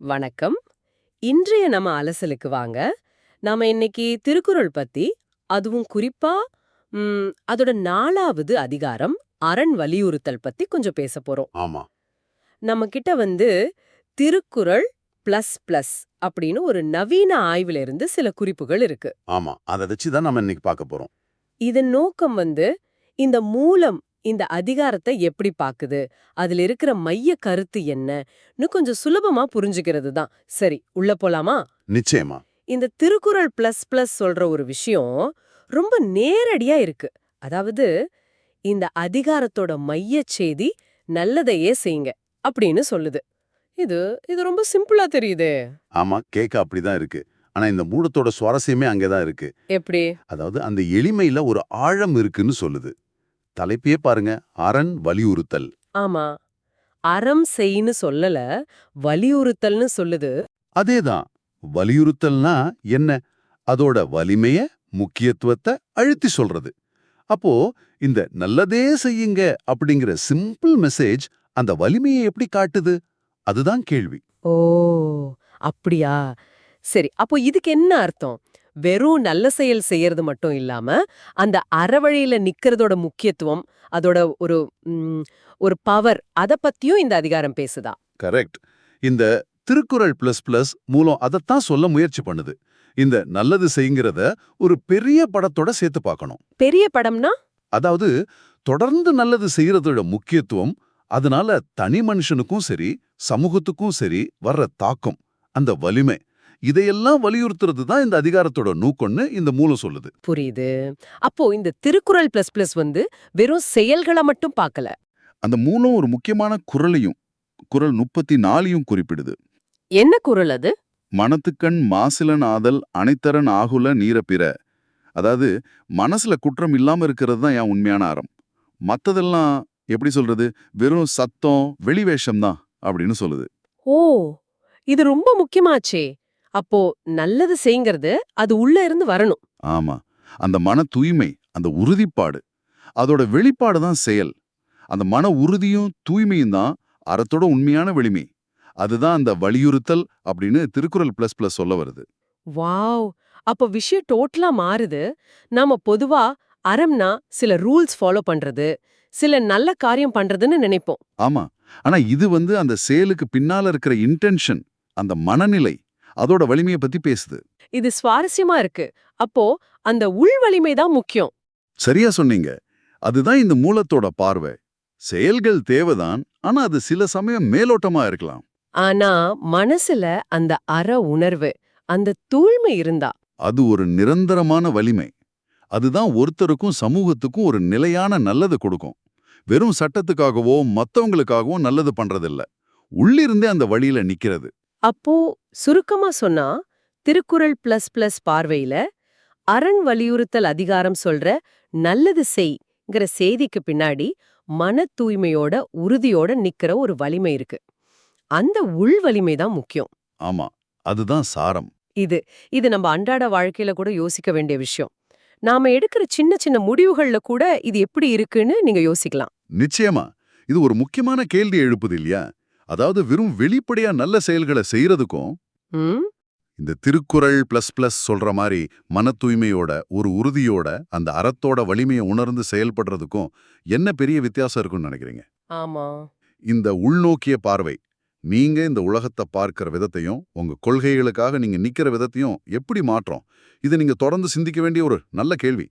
வணக்கம். இன்றைய நம்ம அலசலுக்கு வாங்க. நாம இன்னைக்கு திருக்குறள் பத்தி அதுவும் குறிப்பா அதோட நாலாவது அதிகாரம் அரண் வலியுறுத்தல் பத்தி கொஞ்சம் பேச போறோம். ஆமா. நம்ம கிட்ட வந்து திருக்குறள் பிளஸ் பிளஸ் அப்படின்னு ஒரு நவீன ஆய்வுல இருந்து சில குறிப்புகள் இருக்கு. ஆமா. அதை வச்சு தான் நம்ம இன்னைக்கு பார்க்க போறோம். இதன் நோக்கம் வந்து இந்த மூலம் இந்த அதிகாரத்தை எப்படி பாக்குது? அதுல இருக்கிற மைய கருத்து என்னன்னு கொஞ்சம் சுலபமா புரிஞ்சுக்கிறது தான். சரி உள்ள போலாமா? நிச்சயமா. இந்த திருக்குறள் பிளஸ் பிளஸ் சொல்ற ஒரு விஷயம் ரொம்ப நேரடியா இருக்கு. அதாவது இந்த அதிகாரத்தோட மையச் செய்தி நல்லதையே செய்யுங்க அப்படின்னு சொல்லுது. இது இது ரொம்ப சிம்பிளா தெரியுதே. ஆமா கேட்க அப்படிதான் இருக்கு. ஆனா இந்த மூலத்தோட சுவாரஸ்யமே அங்கதான் இருக்கு. எப்படி? அதாவது அந்த எளிமையில ஒரு ஆழம் இருக்குன்னு சொல்லுது. தலைப்பையே பாருங்க. அரண் வலியுறுத்தல். ஆமா. அறம் செய்ன்னு சொல்லல வலியுறுத்தல்னு சொல்லுது. அதேதான். வலியுறுத்தல்னா என்ன? அதோட வலிமைய முக்கியத்துவத்தை அழுத்தி சொல்றது. அப்போ இந்த நல்லதே செய்யுங்க அப்படிங்கிற சிம்பிள் மெசேஜ் அந்த வலிமையை எப்படி காட்டுது? அதுதான் கேள்வி. ஓ அப்படியா? சரி அப்போ இதுக்கு என்ன அர்த்தம்? வெறும் நல்ல செயல் செய்யறது மட்டும் இல்லாம அந்த அறவழியில நிக்கிறதோட முக்கியத்துவம் அதோட ஒரு ஒரு பவர் அத பத்தியும் இந்த அதிகாரம் பேசுதா? கரெக்ட் இந்த திருக்குறள் பிளஸ் பிளஸ் மூலம் அதைத்தான் சொல்ல முயற்சி பண்ணுது. இந்த நல்லது செய்யுங்கிறத ஒரு பெரிய படத்தோட சேர்த்து பார்க்கணும். பெரிய படம்னா? அதாவது தொடர்ந்து நல்லது செய்யறதோட முக்கியத்துவம் அதனால தனி மனுஷனுக்கும் சரி சமூகத்துக்கும் சரி வர்ற தாக்கம் அந்த வலிமை இதையெல்லாம் வலியுறுத்துறது தான் இந்த அதிகாரத்தோட நூக்கொன்னு இந்த மூலம் சொல்லுது. புரியுது. அப்போ இந்த திருக்குறள் பிளஸ் பிளஸ் வந்து வெறும் செயல்களை மட்டும் பார்க்கல. அந்த மூலம் ஒரு முக்கியமான குறளையும் குறள் முப்பத்தி நாலையும் குறிப்பிடுது. என்ன குறள் அது? மனத்துக்கண் மாசிலன் ஆதல் அனைத்தரன் ஆகுல நீரப்பிற அதாவது மனசுல குற்றம் இல்லாம இருக்கிறது தான் என் உண்மையான அறம். மத்ததெல்லாம் எப்படி சொல்றது? வெறும் சத்தம் வெளிவேஷம் தான் அப்படின்னு சொல்லுது. ஓ இது ரொம்ப முக்கியமாச்சே. அப்போ நல்லது செய்யுங்கிறது அது உள்ள இருந்து வரணும். ஆமா. அந்த மன தூய்மை அந்த உறுதிப்பாடு அதோட வெளிப்பாடு தான் செயல். அந்த மன உறுதியும் தூய்மையும் தான் அறத்தோட உண்மையான வெளிமை. அதுதான் அந்த வலியுறுத்தல் அப்படின்னு திருக்குறள் பிளஸ் பிளஸ் சொல்ல வருது. வாவ்! அப்போ விஷயம் டோட்டலா மாறுது. நாம பொதுவா அறம்னா சில ரூல்ஸ் ஃபாலோ பண்றது சில நல்ல காரியம் பண்றதுன்னு நினைப்போம். ஆமா. ஆனா இது வந்து அந்த செயலுக்கு பின்னால இருக்கிற இன்டென்ஷன் அந்த மனநிலை அதோட வலிமையை பத்தி பேசுது. இது சுவாரஸ்யமா இருக்கு. அப்போ அந்த உள் வலிமை தான் முக்கியம். சரியா சொன்னீங்க. அதுதான் இந்த மூலத்தோட பார்வை. செயல்கள் தேவைதான் ஆனா அது சில சமயம் மேலோட்டமா இருக்கலாம். ஆனா மனசுல அந்த அற உணர்வு அந்த தூய்மை இருந்தா. அது ஒரு நிரந்தரமான வலிமை. அதுதான் ஒருத்தருக்கும் சமூகத்துக்கும் ஒரு நிலையான நல்லது கொடுக்கும். வெறும் சட்டத்துக்காகவோ மத்தவங்களுக்காகவோ நல்லது பண்றதில்ல. உள்ளிருந்தே அந்த வழியில நிக்கிறது. அப்போ சுருக்கமா சொன்னா திருக்குறள் பிளஸ் பிளஸ் பார்வையில அரண் வலியுறுத்தல் அதிகாரம் சொல்ற நல்லது செய்ங்கிற செய்திக்கு பின்னாடி மன தூய்மையோட உறுதியோட நிக்கிற ஒரு வலிமை இருக்கு. அந்த உள் வலிமை தான் முக்கியம். ஆமா அதுதான் சாரம். இது இது நம்ம அன்றாட வாழ்க்கையில கூட யோசிக்க வேண்டிய விஷயம். நாம எடுக்கிற சின்ன சின்ன முடிவுகள்ல கூட இது எப்படி இருக்குன்னு நீங்க யோசிக்கலாம். நிச்சயமா இது ஒரு முக்கியமான கேள்வி எழுப்புது இல்லையா? அதாவது வெறும் வெளிப்படையா நல்ல செயல்களை செய்யறதுக்கும் இந்த திருக்குறள் பிளஸ் பிளஸ் சொல்ற மாதிரி மன தூய்மையோட ஒரு உறுதியோட அந்த அறத்தோட வலிமையை உணர்ந்து செயல்படுறதுக்கும் என்ன பெரிய வித்தியாசம் இருக்கும்னு நினைக்கிறீங்க? ஆமா. இந்த உள்நோக்கிய பார்வை நீங்க இந்த உலகத்தை பார்க்கிற விதத்தையும் உங்க கொள்கைகளுக்காக நீங்க நிக்கிற விதத்தையும் எப்படி மாற்றும்? இது நீங்க தொடர்ந்து சிந்திக்க வேண்டிய ஒரு நல்ல கேள்வி.